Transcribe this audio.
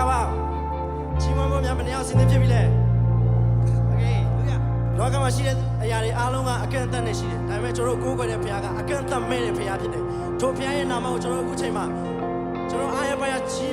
လာပါချီးမွမ်းဖို့များမနေအောင်စဉ်းစားဖြစ်ပြီလေโอเคလောကမှာရှိတဲ့အရာတွေအားလုံးကအကန့်အသတ်နဲ့ရှိတယ်ဒါပေမဲ့ကျွန်တော်တို့ကိုးကွယ်တဲ့ဘုရားကအကန့်အသတ်မဲ့တဲ့ဘုရားဖြစ်တယ်ထိုဘုရားရဲ့နာမကိုကျွန်တော်တို့အခုချိန်မှာကျွန်တော်အားရပါရချီး